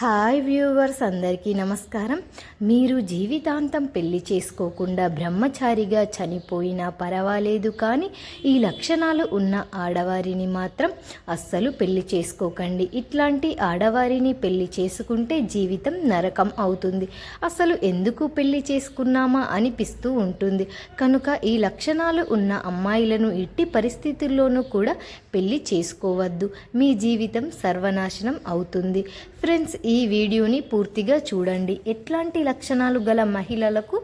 Hi viewers అందరికీ నమస్కారం. మీరు జీవితాంతం పెళ్ళి చేసుకోకుండా బ్రహ్మచారిగా చనిపోయినా పర్వాలేదు కానీ ఈ లక్షణాలు ఉన్న ఆడవారిని మాత్రం అస్సలు పెళ్ళి చేసుకోకండి. ఇట్లాంటి ఆడవారిని పెళ్ళి చేసుకుంటే జీవితం నరకం అవుతుంది. అసలు ఎందుకు పెళ్ళి చేసుకున్నామా అనిపిస్తూ ఉంటుంది. కనుక ఈ లక్షణాలు ఉన్న అమ్మాయిలను ఇట్టి పరిస్థితుల్లోనూ కూడా పెళ్ళి చేసుకోవద్దు. మీ జీవితం సర్వనాశనం అవుతుంది. ఫ్రెండ్స్ ఈ వీడియోని పూర్తిగా చూడండి. ఎట్లాంటి లక్షణాలు గల మహిళలకు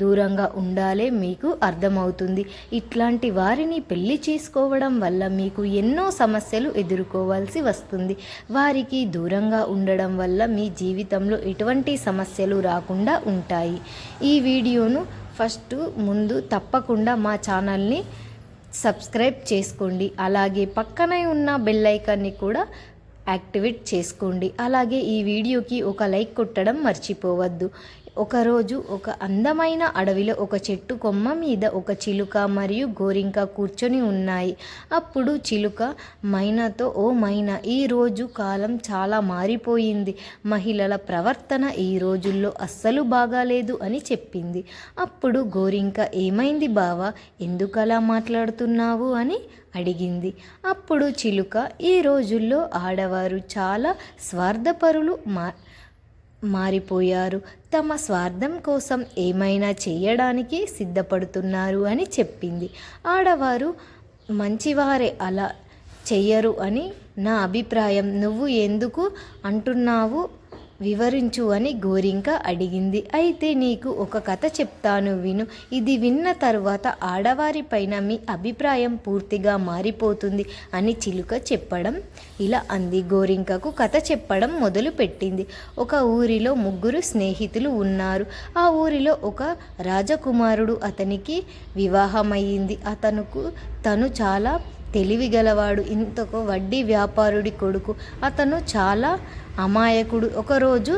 దూరంగా ఉండాలే మీకు అర్థమవుతుంది. ఇట్లాంటి వారిని పెళ్ళి చేసుకోవడం వల్ల మీకు ఎన్నో సమస్యలు ఎదుర్కోవాల్సి వస్తుంది. వారికి దూరంగా ఉండడం వల్ల మీ జీవితంలో ఎటువంటి సమస్యలు రాకుండా ఉంటాయి. ఈ వీడియోను ఫస్ట్ ముందు తప్పకుండా మా ఛానల్ని సబ్స్క్రైబ్ చేసుకోండి. అలాగే పక్కనే ఉన్న బెల్ ఐకాన్ని కూడా యాక్టివేట్ చేసుకోండి. అలాగే ఈ వీడియోకి ఒక లైక్ కొట్టడం మర్చిపోవద్దు. ఒకరోజు ఒక అందమైన అడవిలో ఒక చెట్టు కొమ్మ మీద ఒక చిలుక మరియు గోరింక కూర్చొని ఉన్నాయి. అప్పుడు చిలుక మైనాతో ఓ మైనా ఈ రోజు కాలం చాలా మారిపోయింది. మహిళల ప్రవర్తన ఈ రోజుల్లో అస్సలు బాగాలేదు అని చెప్పింది. అప్పుడు గోరింక ఏమైంది బావా ఎందుకలా మాట్లాడుతున్నావు అని అడిగింది. అప్పుడు చిలుక ఈ రోజుల్లో ఆడవారు చాలా స్వార్థపరులు మా మారిపోయారు. తమ స్వార్థం కోసం ఏమైనా చేయడానికి సిద్ధపడుతున్నారు అని చెప్పింది. ఆడవారు మంచివారే అలా చెయ్యరు అని నా అభిప్రాయం. నువ్వు ఎందుకు అంటున్నావు? వివరించు అని గోరింక అడిగింది. అయితే నీకు ఒక కథ చెప్తాను విను. ఇది విన్న తరువాత ఆడవారిపైన మీ అభిప్రాయం పూర్తిగా మారిపోతుంది అని చిలుక చెప్పడం ఇలా అంది గోరింకకు కథ చెప్పడం మొదలుపెట్టింది. ఒక ఊరిలో ముగ్గురు స్నేహితులు ఉన్నారు. ఆ ఊరిలో ఒక రాజకుమారుడు అతనికి వివాహమయ్యింది. అతనుకు తను చాలా తెలివిగలవాడు ఇంతకు వడ్డీ వ్యాపారుడి కొడుకు. అతను చాలా అమాయకుడు. ఒకరోజు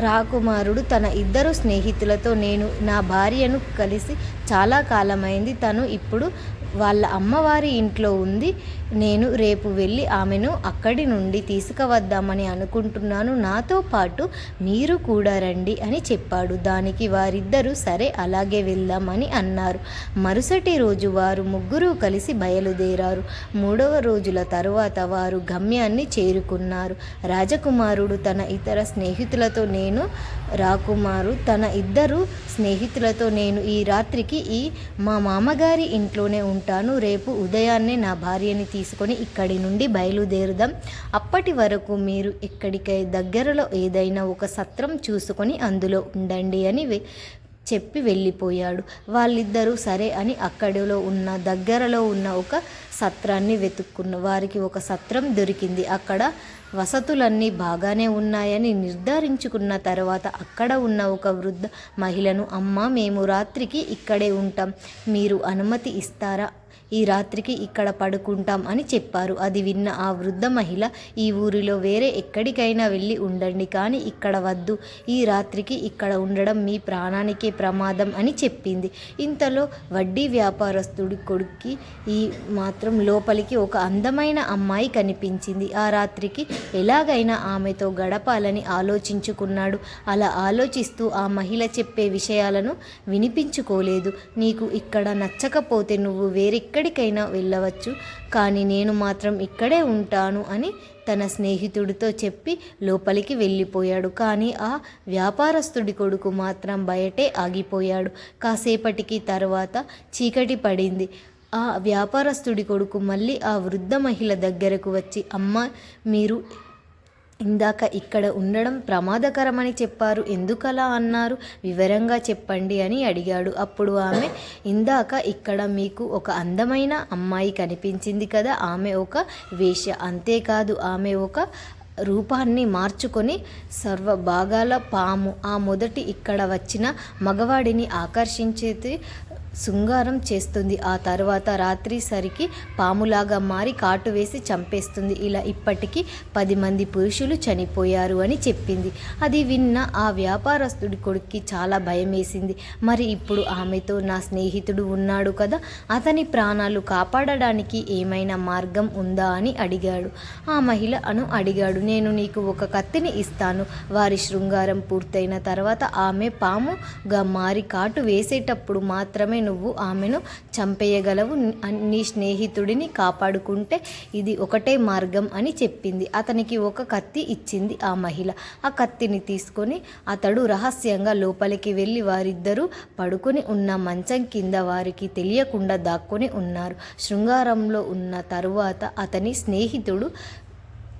రాకుమారుడు తన ఇద్దరు స్నేహితులతో నేను నా భార్యను కలిసి చాలా కాలమైంది తను ఇప్పుడు వాళ్ళ అమ్మవారి ఇంట్లో ఉంది. నేను రేపు వెళ్ళి ఆమెను అక్కడి నుండి తీసుకువద్దామని అనుకుంటున్నాను. నాతో పాటు మీరు కూడా రండి అని చెప్పాడు. దానికి వారిద్దరూ సరే అలాగే వెళ్దామని అన్నారు. మరుసటి రోజు వారు ముగ్గురు కలిసి బయలుదేరారు. మూడవ రోజుల తరువాత వారు గమ్యాన్ని చేరుకున్నారు. రాజకుమారుడు తన ఇతర స్నేహితులతో నేను రాకుమారు తన ఇద్దరు స్నేహితులతో నేను ఈ రాత్రికి ఈ మా మామగారి ఇంట్లోనే ఉంటాను. రేపు ఉదయాన్నే నా భార్యని తీసుకొని ఇక్కడి నుండి బయలుదేరుదాం. అప్పటి వరకు మీరు ఇక్కడికి దగ్గరలో ఏదైనా ఒక సత్రం చూసుకొని అందులో ఉండండి అని చెప్పి వెళ్ళిపోయాడు. వాళ్ళిద్దరూ సరే అని అక్కడిలో ఉన్న దగ్గరలో ఉన్న ఒక సత్రాన్ని వెతుక్కున్న వారికి ఒక సత్రం దొరికింది. అక్కడ వసతులన్నీ బాగానే ఉన్నాయని నిర్ధారించుకున్న తర్వాత అక్కడ ఉన్న ఒక వృద్ధ మహిళను అమ్మ మేము రాత్రికి ఇక్కడే ఉంటాం. మీరు అనుమతి ఇస్తారా? ఈ రాత్రికి ఇక్కడ పడుకుంటాం అని చెప్పారు. అది విన్న ఆ వృద్ధ మహిళ ఈ ఊరిలో వేరే ఎక్కడికైనా వెళ్ళి ఉండండి కానీ ఇక్కడ వద్దు. ఈ రాత్రికి ఇక్కడ ఉండడం మీ ప్రాణానికే ప్రమాదం అని చెప్పింది. ఇంతలో వడ్డీ వ్యాపారస్తుడి కొడుక్కి ఈ మాత్రం మాత్రం లోపలికి ఒక అందమైన అమ్మాయి కనిపించింది. ఆ రాత్రికి ఎలాగైనా ఆమెతో గడపాలని ఆలోచించుకున్నాడు. అలా ఆలోచిస్తూ ఆ మహిళ చెప్పే విషయాలను వినిపించుకోలేదు. నీకు ఇక్కడ నచ్చకపోతే నువ్వు వేరెక్కడికైనా వెళ్ళవచ్చు. కానీ నేను మాత్రం ఇక్కడే ఉంటాను అని తన స్నేహితుడితో చెప్పి లోపలికి వెళ్ళిపోయాడు. కానీ ఆ వ్యాపారస్తుడి కొడుకు మాత్రం బయటే ఆగిపోయాడు. కాసేపటికి తర్వాత చీకటి పడింది. ఆ వ్యాపారస్తుడి కొడుకు మళ్ళీ ఆ వృద్ధ మహిళ దగ్గరకు వచ్చి అమ్మ మీరు ఇందాక ఇక్కడ ఉండడం ప్రమాదకరమని చెప్పారు. ఎందుకలా అన్నారు? వివరంగా చెప్పండి అని అడిగాడు. అప్పుడు ఆమె ఇందాక ఇక్కడ మీకు ఒక అందమైన అమ్మాయి కనిపించింది కదా ఆమె ఒక వేష. అంతేకాదు ఆమె ఒక రూపాన్ని మార్చుకొని సర్వ భాగాల పాము. ఆ మొదటి ఇక్కడ వచ్చిన మగవాడిని ఆకర్షించేది శృంగారం చేస్తుంది. ఆ తర్వాత రాత్రి సరికి పాములాగా మారి కాటు వేసి చంపేస్తుంది. ఇలా ఇప్పటికీ పది మంది పురుషులు చనిపోయారు అని చెప్పింది. అది విన్న ఆ వ్యాపారస్తుడి కొడుక్కి చాలా భయం వేసింది మరి ఇప్పుడు ఆమెతో నా స్నేహితుడు ఉన్నాడు కదా అతని ప్రాణాలు కాపాడడానికి ఏమైనా మార్గం ఉందా అని అడిగాడు. ఆ మహిళ అను అడిగాడు నేను నీకు ఒక కత్తిని ఇస్తాను. వారి శృంగారం పూర్తయిన తర్వాత ఆమె పాముగా మారి కాటు వేసేటప్పుడు మాత్రమే నువ్వు ఆమెను చంపేయగలవు. నీ స్నేహితుడిని కాపాడుకుంటే ఇది ఒకటే మార్గం అని చెప్పింది. అతనికి ఒక కత్తి ఇచ్చింది ఆ మహిళ. ఆ కత్తిని తీసుకొని అతడు రహస్యంగా లోపలికి వెళ్ళి వారిద్దరూ పడుకొని ఉన్న మంచం కింద వారికి తెలియకుండా దాక్కొని ఉన్నారు. శృంగారంలో ఉన్న తరువాత అతని స్నేహితుడు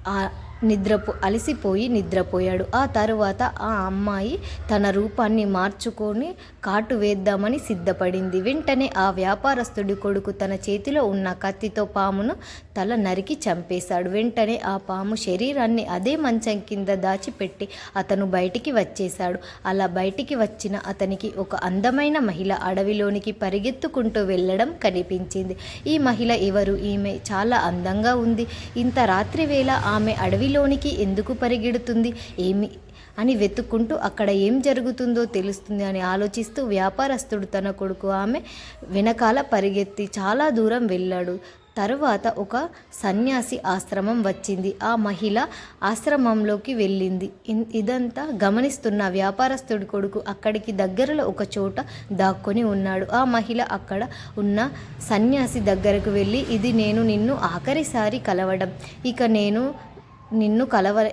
ఆ నిద్రపో అలసిపోయి నిద్రపోయాడు. ఆ తరువాత ఆ అమ్మాయి తన రూపాన్ని మార్చుకొని కాటు వేద్దామని సిద్ధపడింది. వెంటనే ఆ వ్యాపారస్తుడి కొడుకు తన చేతిలో ఉన్న కత్తితో పామును తల నరికి చంపేశాడు. వెంటనే ఆ పాము శరీరాన్ని అదే మంచం కింద దాచిపెట్టి అతను బయటికి వచ్చేశాడు. అలా బయటికి వచ్చిన అతనికి ఒక అందమైన మహిళ అడవిలోనికి పరిగెత్తుకుంటూ వెళ్ళడం కనిపించింది. ఈ మహిళ ఎవరు? ఈమె చాలా అందంగా ఉంది. ఇంత రాత్రి వేళ ఆమె అడవిలోనికి ఎందుకు పరిగెడుతుంది? ఏమి అని వెతుక్కుంటూ అక్కడ ఏం జరుగుతుందో తెలుస్తుంది అని ఆలోచిస్తూ వ్యాపారస్తుడు తన కొడుకు ఆమె వెనకాల పరిగెత్తి చాలా దూరం వెళ్ళాడు. తరువాత ఒక సన్యాసి ఆశ్రమం వచ్చింది. ఆ మహిళ ఆశ్రమంలోకి వెళ్ళింది. ఇన్- ఇదంతా గమనిస్తున్న వ్యాపారస్తుడి కొడుకు అక్కడికి దగ్గరలో ఒక చోట దాక్కొని ఉన్నాడు. ఆ మహిళ అక్కడ ఉన్న సన్యాసి దగ్గరకు వెళ్ళి ఇది నేను నిన్ను ఆఖరిసారి కలవడం. ఇక నేను నిన్ను కలవ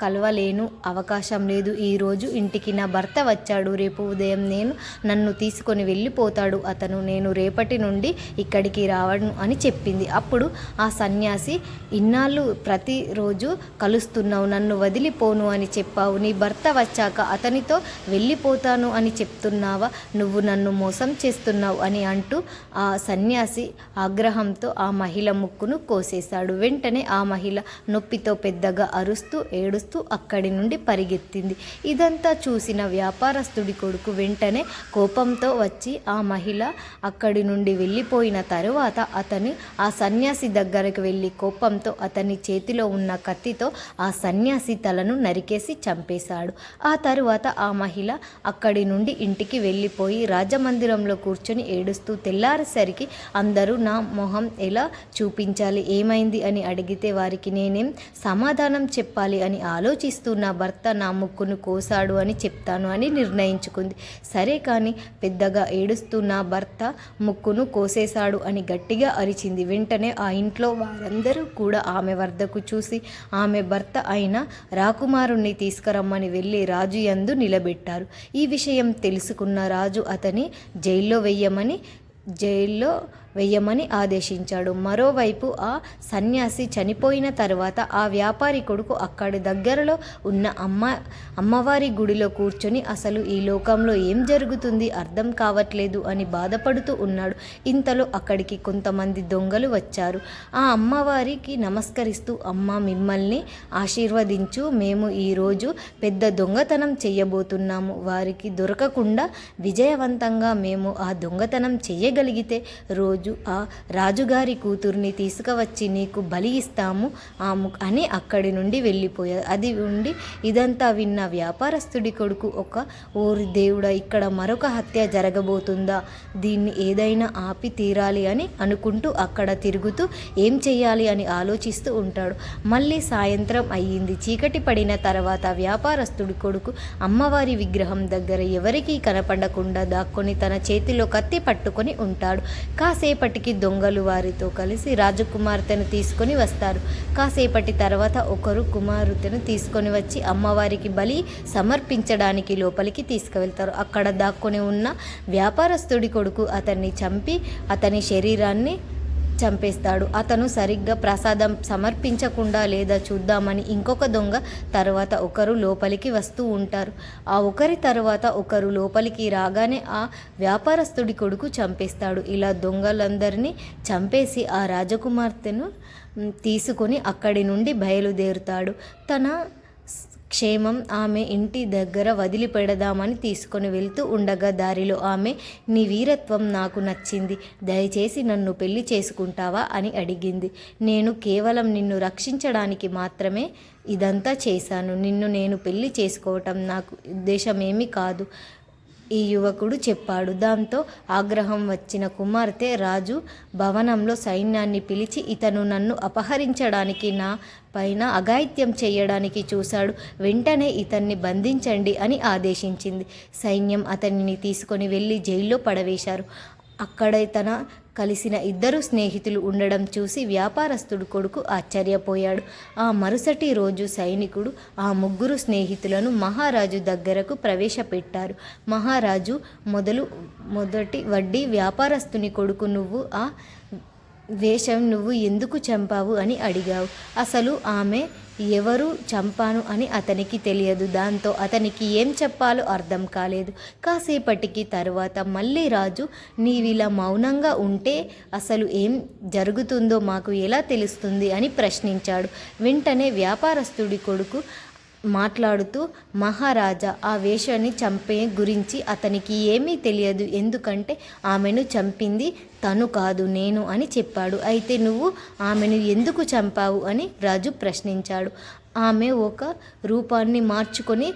కలవలేను అవకాశం లేదు. ఈరోజు ఇంటికి నా భర్త వచ్చాడు. రేపు ఉదయం నేను నన్ను తీసుకొని వెళ్ళిపోతాడు. అతను నేను రేపటి నుండి ఇక్కడికి రావను అని చెప్పింది. అప్పుడు ఆ సన్యాసి ఇన్నాళ్ళు ప్రతిరోజు కలుస్తున్నావు నన్ను వదిలిపోను అని చెప్పావు. నీ భర్త వచ్చాక అతనితో వెళ్ళిపోతాను అని చెప్తున్నావా? నువ్వు నన్ను మోసం చేస్తున్నావు అని అంటూ ఆ సన్యాసి ఆగ్రహంతో ఆ మహిళ ముక్కును కోసేశాడు. వెంటనే ఆ మహిళ నొప్పితో పెద్దగా అరుస్తూ ఏడుస్తూ అక్కడి నుండి పరిగెత్తింది. ఇదంతా చూసిన వ్యాపారస్తుడి కొడుకు వెంటనే కోపంతో వచ్చి ఆ మహిళ అక్కడి నుండి వెళ్ళిపోయిన తరువాత అతని ఆ సన్యాసి దగ్గరకు వెళ్ళి కోపంతో అతని చేతిలో ఉన్న కత్తితో ఆ సన్యాసి తలను నరికేసి చంపేశాడు. ఆ తరువాత ఆ మహిళ అక్కడి నుండి ఇంటికి వెళ్ళిపోయి రాజమందిరంలో కూర్చొని ఏడుస్తూ తెల్లారేసరికి అందరూ నా మొహం ఎలా చూపించాలి ఏమైంది అని అడిగితే వారికి నేనేం సమాధానం చెప్పాలి అని ఆలోచిస్తూ నా భర్త నా ముక్కును కోసాడు అని చెప్తాను అని నిర్ణయించుకుంది. సరే కానీ పెద్దగా ఏడుస్తూ నా భర్త ముక్కును కోసేశాడు అని గట్టిగా అరిచింది. వెంటనే ఆ ఇంట్లో వారందరూ కూడా ఆమె వద్దకు చూసి ఆమె భర్త అయిన రాకుమారుణ్ణి తీసుకురమ్మని వెళ్ళి రాజు యందు నిలబెట్టారు. ఈ విషయం తెలుసుకున్న రాజు అతని జైల్లో వెయ్యమని జైల్లో వెయ్యమని ఆదేశించాడు. మరోవైపు ఆ సన్యాసి చనిపోయిన తర్వాత ఆ వ్యాపారి కొడుకు అక్కడి దగ్గరలో ఉన్న అమ్మ అమ్మవారి గుడిలో కూర్చొని అసలు ఈ లోకంలో ఏం జరుగుతుంది అర్థం కావట్లేదు అని బాధపడుతూ ఉన్నాడు. ఇంతలో అక్కడికి కొంతమంది దొంగలు వచ్చారు. ఆ అమ్మవారికి నమస్కరిస్తూ అమ్మ మిమ్మల్ని ఆశీర్వదించు మేము ఈరోజు పెద్ద దొంగతనం చేయబోతున్నాము. వారికి దొరకకుండా విజయవంతంగా మేము ఆ దొంగతనం చేయగలిగితే రోజు ఆ రాజుగారి కూతుర్ని తీసుకువచ్చి నీకు బలి ఇస్తాము. ఆమె అని అక్కడి నుండి వెళ్ళిపోయారు అది ఉండి ఇదంతా విన్న వ్యాపారస్తుడి కొడుకు ఒక ఓరి దేవుడా ఇక్కడ మరొక హత్య జరగబోతుందా? దీన్ని ఏదైనా ఆపి తీరాలి అని అనుకుంటూ అక్కడ తిరుగుతూ ఏం చేయాలి అని ఆలోచిస్తూ ఉంటాడు. మళ్ళీ సాయంత్రం అయ్యింది. చీకటి పడిన తర్వాత వ్యాపారస్తుడి కొడుకు అమ్మవారి విగ్రహం దగ్గర ఎవరికీ కనపడకుండా దాక్కొని తన చేతిలో కత్తి పట్టుకొని ఉంటాడు. కాసేపటికి దొంగలు వారితో కలిసి రాజకుమార్తెను తీసుకొని వస్తారు. కాసేపటి తర్వాత ఒకరు కుమారుతెను తీసుకొని వచ్చి అమ్మవారికి బలి సమర్పించడానికి లోపలికి తీసుకువెళ్తారు. అక్కడ దాక్కొని ఉన్న వ్యాపారస్తుడి కొడుకు అతన్ని చంపి అతని శరీరాన్ని చంపేస్తాడు. అతను సరిగ్గా ప్రసాదం సమర్పించకుండా లేదా చూద్దామని ఇంకొక దొంగ తర్వాత ఒకరు లోపలికి వస్తూ ఉంటారు. ఆ ఒకరి తర్వాత ఒకరు లోపలికి రాగానే ఆ వ్యాపారస్తుడి కొడుకు చంపేస్తాడు. ఇలా దొంగలందరినీ చంపేసి ఆ రాజకుమార్తెను తీసుకొని అక్కడి నుండి బయలుదేరుతాడు. తన క్షేమం ఆమె ఇంటి దగ్గర వదిలిపెడదామని తీసుకొని వెళ్తూ ఉండగా దారిలో ఆమె నీ వీరత్వం నాకు నచ్చింది. దయచేసి నన్ను పెళ్ళి చేసుకుంటావా? అని అడిగింది. నేను కేవలం నిన్ను రక్షించడానికి మాత్రమే ఇదంతా చేశాను. నిన్ను నేను పెళ్ళి చేసుకోవటం నాకు ఉద్దేశమేమీ కాదు. ఈ యువకుడు చెప్పాడు. దాంతో ఆగ్రహం వచ్చిన కుమార్తె రాజు భవనంలో సైన్యాన్ని పిలిచి ఇతను నన్ను అపహరించడానికి నా పైన అఘాయిత్యం చేయడానికి చూశాడు. వెంటనే ఇతన్ని బంధించండి అని ఆదేశించింది. సైన్యం అతనిని తీసుకొని వెళ్ళి జైల్లో పడవేశారు. అక్కడ తన కలిసిన ఇద్దరు స్నేహితులు ఉండడం చూసి వ్యాపారస్తుడు కొడుకు ఆశ్చర్యపోయాడు. ఆ మరుసటి రోజు సైనికుడు ఆ ముగ్గురు స్నేహితులను మహారాజు దగ్గరకు ప్రవేశపెట్టారు. మహారాజు మొదలు మొదటి వడ్డీ వ్యాపారస్తుని కొడుకు నువ్వు ఆ వేషం నువ్వు ఎందుకు చంపావు? అని అడిగావు. అసలు ఆమె ఎవరు చంపాను అని అతనికి తెలియదు. దాంతో అతనికి ఏం చెప్పాలో అర్థం కాలేదు. కాసేపటికి తర్వాత మళ్ళీ రాజు నీవిలా మౌనంగా ఉంటే అసలు ఏం జరుగుతుందో మాకు ఎలా తెలుస్తుంది? అని ప్రశ్నించాడు. వెంటనే వ్యాపారస్తుడి కొడుకు మాట్లాడుతూ మహారాజా ఆ వేషాన్ని చంపే గురించి అతనికి ఏమీ తెలియదు. ఎందుకంటే ఆమెను చంపింది తను కాదు నేను అని చెప్పాడు. అయితే నువ్వు ఆమెను ఎందుకు చంపావు? అని రాజు ప్రశ్నించాడు. ఆమె ఒక రూపాన్ని మార్చుకొని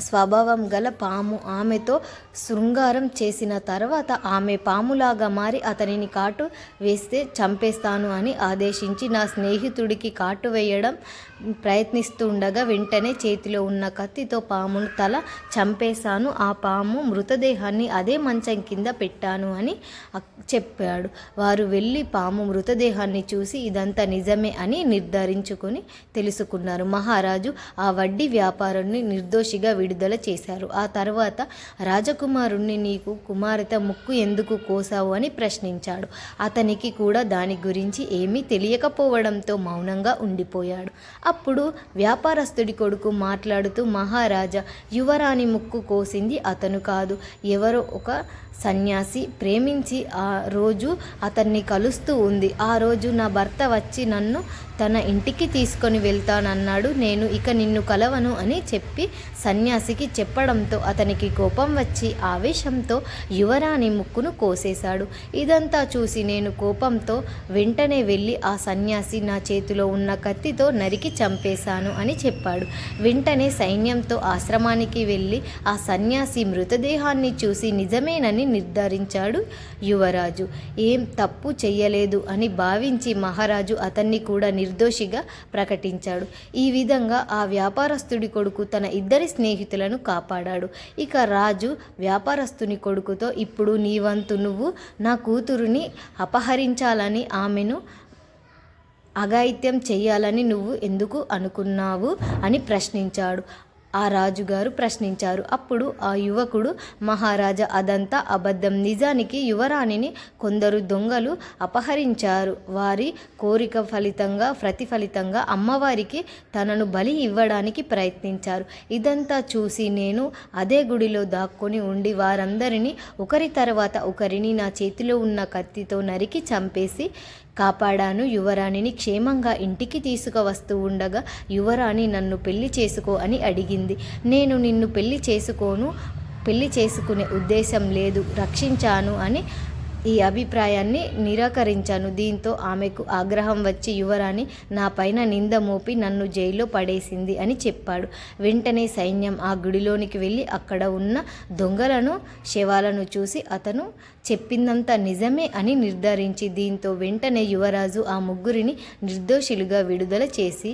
స్వభావం గల పాము ఆమెతో శృంగారం చేసిన తర్వాత ఆమె పాములాగా మారి అతనిని కాటు వేస్తే చంపేస్తాను అని ఆదేశించి నా స్నేహితుడికి కాటు వేయడం ప్రయత్నిస్తుండగా వెంటనే చేతిలో ఉన్న కత్తితో పామును తల చంపేశాను. ఆ పాము మృతదేహాన్ని అదే మంచం కింద పెట్టాను అని చెప్పాడు. వారు వెళ్ళి పాము మృతదేహాన్ని చూసి ఇదంతా నిజమే అని నిర్ధారించుకొని తెలుసుకున్నారు. మహారాజు ఆ వడ్డీ వ్యాపారుణ్ణి నిర్దోషిగా విడుదల చేశారు. ఆ తర్వాత రాజకుమారుణ్ణి నీకు కుమారిత ముక్కు ఎందుకు కోసావు అని ప్రశ్నించాడు. అతనికి కూడా దాని గురించి ఏమీ తెలియకపోవడంతో మౌనంగా ఉండిపోయాడు. అప్పుడు వ్యాపారస్తుడి కొడుకు మాట్లాడుతూ మహారాజా యువరాణి ముక్కు కోసింది అతను కాదు. ఎవరో ఒక సన్యాసి ప్రేమించి ఆ రోజు అతన్ని కలుస్తూ ఉంది. ఆ రోజు నా భర్త వచ్చి నన్ను తన ఇంటికి తీసుకొని వెళ్తానన్నాడు. నేను ఇక నిన్ను కలవను అని చెప్పి సన్యాసికి చెప్పడంతో అతనికి కోపం వచ్చి ఆవేశంతో యువరాణి ముక్కును కోసేశాడు. ఇదంతా చూసి నేను కోపంతో వెంటనే వెళ్ళి ఆ సన్యాసి నా చేతిలో ఉన్న కత్తితో నరికి చంపేశాను అని చెప్పాడు. వెంటనే సైన్యంతో ఆశ్రమానికి వెళ్ళి ఆ సన్యాసి మృతదేహాన్ని చూసి నిజమేనని నిర్ధారించాడు యువరాజు. ఏం తప్పు చెయ్యలేదు అని భావించి మహారాజు అతన్ని కూడా నిర్దోషిగా ప్రకటించాడు. ఈ విధంగా ఆ వ్యాపారస్తుడి కొడుకు తన ఇద్దరి స్నేహితులను కాపాడాడు. ఇక రాజు వ్యాపారస్తుని కొడుకుతో ఇప్పుడు నీ వంతు నువ్వు నా కూతురుని అపహరించాలని ఆమెను అఘాయిత్యం చెయ్యాలని నువ్వు ఎందుకు అనుకున్నావు అని ప్రశ్నించాడు. ఆ రాజుగారు ప్రశ్నించారు. అప్పుడు ఆ యువకుడు మహారాజా అదంతా అబద్ధం. నిజానికి యువరాణిని కొందరు దొంగలు అపహరించారు. వారి కోరిక ఫలితంగా ప్రతిఫలితంగా అమ్మవారికి తనను బలి ఇవ్వడానికి ప్రయత్నించారు. ఇదంతా చూసి నేను అదే గుడిలో దాక్కుని ఉండి వారందరినీ ఒకరి తర్వాత ఒకరిని నా చేతిలో ఉన్న కత్తితో నరికి చంపేసి కాపాడాను. యువరాణిని క్షేమంగా ఇంటికి తీసుకువస్తూ ఉండగా యువరాణి నన్ను పెళ్ళి చేసుకో అని అడిగింది. నేను నిన్ను పెళ్ళి చేసుకోను పెళ్ళి చేసుకునే ఉద్దేశం లేదు రక్షించాను అని ఈ అభిప్రాయాన్ని నిరాకరించాను. దీంతో ఆమెకు ఆగ్రహం వచ్చి యువరాణి నా పైన నింద మోపి నన్ను జైల్లో పడేసింది అని చెప్పాడు. వెంటనే సైన్యం ఆ గుడిలోనికి వెళ్ళి అక్కడ ఉన్న దొంగలను శవాలను చూసి అతను చెప్పిందంతా నిజమే అని నిర్ధారించి దీంతో వెంటనే యువరాజు ఆ ముగ్గురిని నిర్దోషులుగా విడుదల చేసి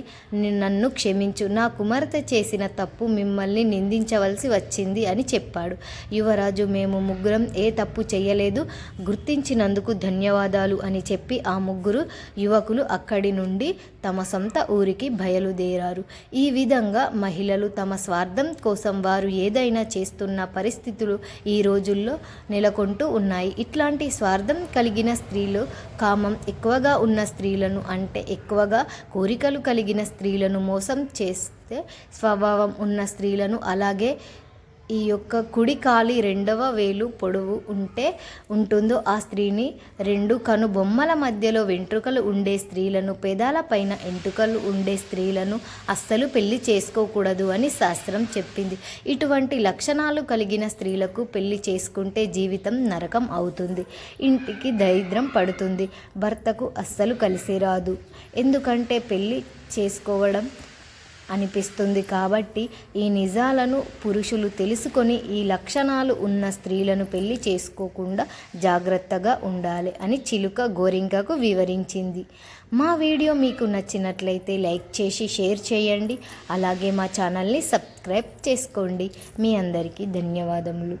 నన్ను క్షమించు. నా కుమార్తె చేసిన తప్పు మిమ్మల్ని నిందించవలసి వచ్చింది అని చెప్పాడు. యువరాజు మేము ముగ్గురం ఏ తప్పు చేయలేదు గుర్తించినందుకు ధన్యవాదాలు అని చెప్పి ఆ ముగ్గురు యువకులు అక్కడి నుండి తమ సొంత ఊరికి బయలుదేరారు. ఈ విధంగా మహిళలు తమ స్వార్థం కోసం వారు ఏదైనా చేస్తున్న పరిస్థితులు ఈ రోజుల్లో నెలకొంటూ ఉన్నాయి. ఇట్లాంటి స్వార్థం కలిగిన స్త్రీలు కామం ఎక్కువగా ఉన్న స్త్రీలను అంటే ఎక్కువగా కోరికలు కలిగిన స్త్రీలను మోసం చేస్తే స్వభావం ఉన్న స్త్రీలను అలాగే ఈ యొక్క కుడి కాలి రెండవ వేలు పొడవు ఉంటే ఉంటుందో ఆ స్త్రీని రెండు కను బొమ్మల మధ్యలో వెంట్రుకలు ఉండే స్త్రీలను పెదాల పైన ఎంటుకలు ఉండే స్త్రీలను అస్సలు పెళ్ళి చేసుకోకూడదు అని శాస్త్రం చెప్పింది. ఇటువంటి లక్షణాలు కలిగిన స్త్రీలకు పెళ్ళి చేసుకుంటే జీవితం నరకం అవుతుంది. ఇంటికి దరిద్రం పడుతుంది. భర్తకు అస్సలు కలిసి రాదు. ఎందుకంటే పెళ్ళి చేసుకోవడం అనిపిస్తుంది కాబట్టి ఈ నిజాలను పురుషులు తెలుసుకొని ఈ లక్షణాలు ఉన్న స్త్రీలను పెళ్ళి చేసుకోకుండా జాగ్రత్తగా ఉండాలి అని చిలుక గోరింకకు వివరించింది. మా వీడియో మీకు నచ్చినట్లయితే లైక్ చేసి షేర్ చేయండి. అలాగే మా ఛానల్ని సబ్స్క్రైబ్ చేసుకోండి. మీ అందరికీ ధన్యవాదములు.